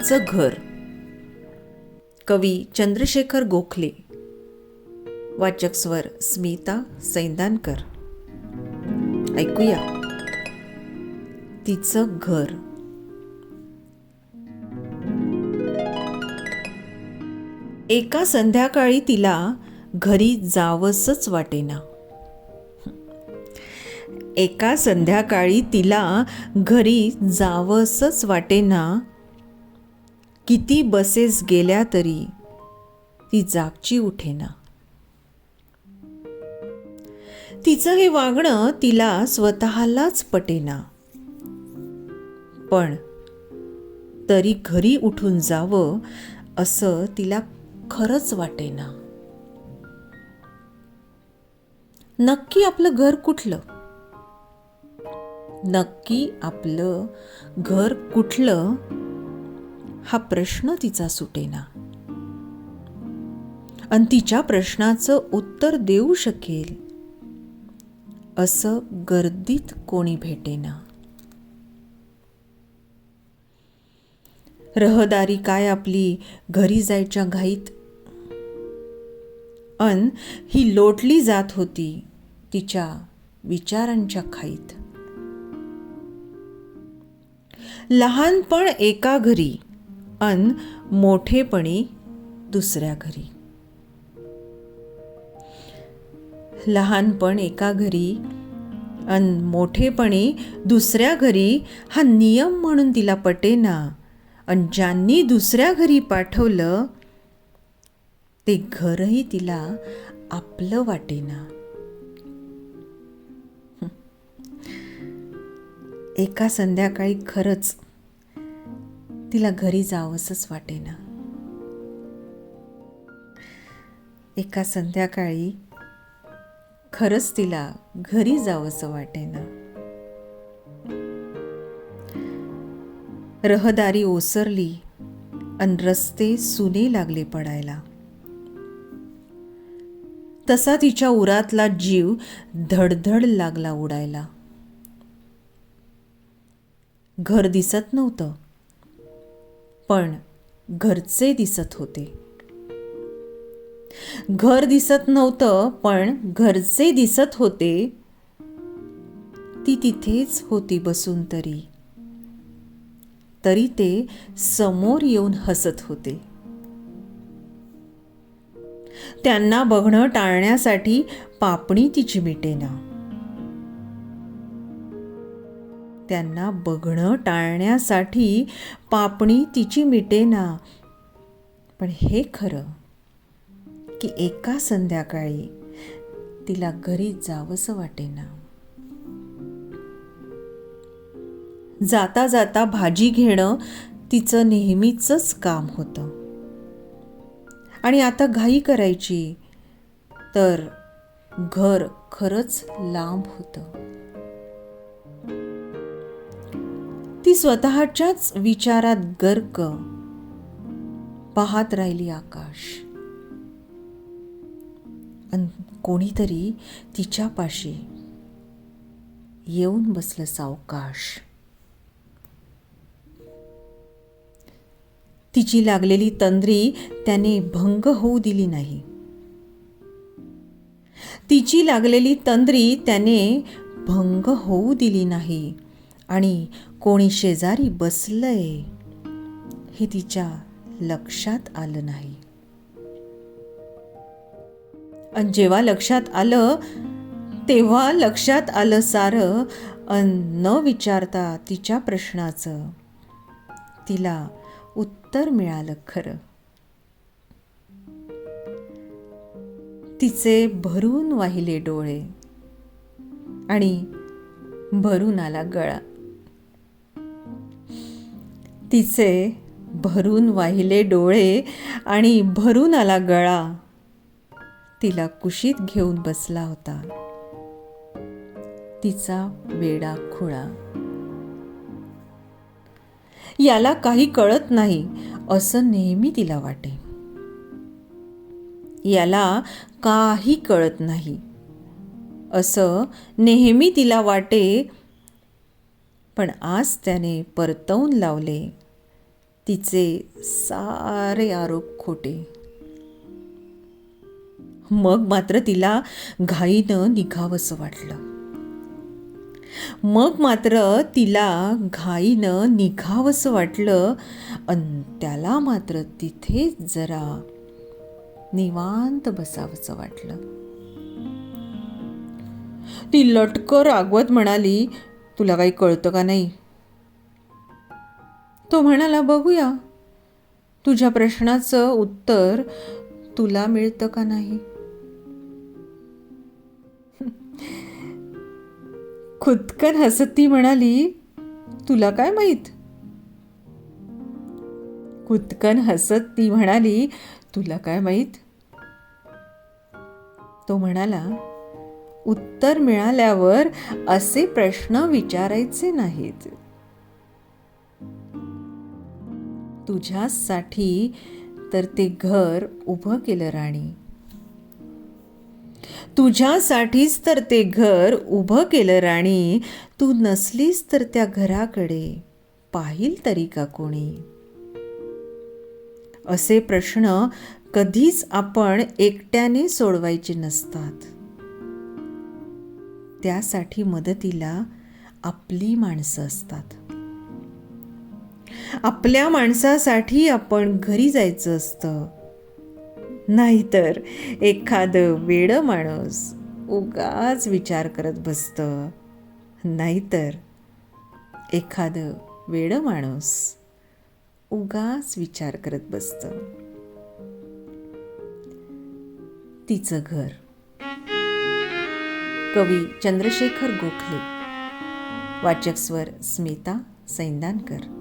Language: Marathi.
तिचं घर. कवी चंद्रशेखर गोखले. वाचक स्वर स्मिता सैंदानकर. ऐकूया. तिचं घर. एका संध्याकाळी तिला घरी जावंसच वाटेना. एका संध्याकाळी तिला घरी जावंसच वाटेना. किती बसेस गेल्या तरी ती जागची उठेना. तिचं हे वागणं तिला स्वतःलाच पटेना. पण तरी घरी उठून जावं असं तिला खरंच वाटेना. नक्की आपलं घर कुठलं? नक्की आपलं घर कुठलं? हा प्रश्न तिचा सुटेना. आणि तिच्या प्रश्नाचं उत्तर देऊ शकेल. असं गर्दीत कोणी भेटेना. रहदारी काय आपली घरी जायच्या घाईत? अन ही लोटली जात होती तिच्या विचारांच्या खाईत. लहानपण एका घरी अन मोठेपणी दुसऱ्या घरी. लहानपण एका घरी अन मोठेपणी दुसऱ्या घरी हा नियम म्हणून तिला पटेना. अन ज्यांनी दुसऱ्या घरी पाठवलं ते घरही तिला आपलं वाटेना. एका संध्याकाळी खरंच तिला घरी जावंसच वाटेना. एका संध्याकाळी खरंच तिला घरी जावंसं वाटेना. रहदारी ओसरली अन रस्ते सुने लागले पडायला. तसा तिच्या उरातला जीव धडधड लागला उडायला. घर दिसत नव्हतं. पण घरचे दिसत होते. घर दिसत नव्हतं पण घरचे दिसत होते. ती तिथेच होती बसून तरी. तरी ते समोर येऊन हसत होते. त्यांना बघणं टाळण्यासाठी पापणी तिची मिटेना. त्यांना बघणं टाळण्यासाठी पापणी तिची मिटेना पण हे खरं की एका संध्याकाळी तिला घरी जावंसं वाटेना. जाता जाता भाजी घेणं तिचं नेहमीचंच काम होतं. आणि आता घाई करायची तर घर खरंच लांब होतं. ती स्वतःच्याच विचारात गर्क पाहत राहिली आकाश. अन कोणीतरी तिच्यापाशी येऊन बसलं सावकाश तिची लागलेली तंद्री त्याने भंग होऊ दिली नाही. तिची लागलेली तंद्री त्याने भंग होऊ दिली नाही. आणि कोणी शेजारी बसलंय हे तिच्या लक्षात आलं नाही. आणि जेव्हा लक्षात आलं तेव्हा लक्षात आलं सारं अन न विचारता तिच्या प्रश्नाचं तिला उत्तर मिळालं खरं. तिचे भरून वाहिले डोळे आणि भरून आला गळा. तिचे भरून वाहिले डोळे आणि भरून आला गळा. तिला कुशीत घेऊन बसला होता. तिचा वेडा खुळा. याला काही कळत नाही असं नेहमी तिला वाटे. याला काही कळत नाही असं नेहमी तिला वाटे. पण आज त्याने परतवून लावले. तिचे सारे आरोप खोटे. मग मात्र तिला घाईनं निघावंसं वाटलं. मग मात्र तिला घाईनं निघावंसं वाटलं आणि त्याला मात्र तिथेच जरा निवांत बसावंसं वाटलं. ती लटकर रागवत म्हणाली तुला काही कळतं का नाही? तो म्हणाला बघूया. तुझ्या प्रश्नाचं उत्तर तुला मिळतं का नाही? खुदकन हसत ती म्हणाली तुला काय माहीत? खुदकन हसत ती म्हणाली तुला काय माहीत? तो म्हणाला उत्तर मिळाल्यावर असे प्रश्न विचारायचे नाहीत. तुझ्यासाठी तर ते घर उभं केलं राणी. तुझ्यासाठीच तर ते घर उभं केलं राणी. तू नसलीस तर त्या घराकडे पाहिल तरी का कोणी? असे प्रश्न कधीच आपण एकट्याने सोडवायचे नसतात. त्यासाठी मदतीला आपली माणसं असतात. आपल्या माणसासाठी आपण घरी जायचं असतं. नाहीतर एखादं वेडं माणूस उगाच विचार करत बसतं. नाहीतर एखादं वेडं माणूस उगाच विचार करत बसतं. तिचं घर. कवी चंद्रशेखर गोखले. वाचक स्वर स्मिता सैंदानकर.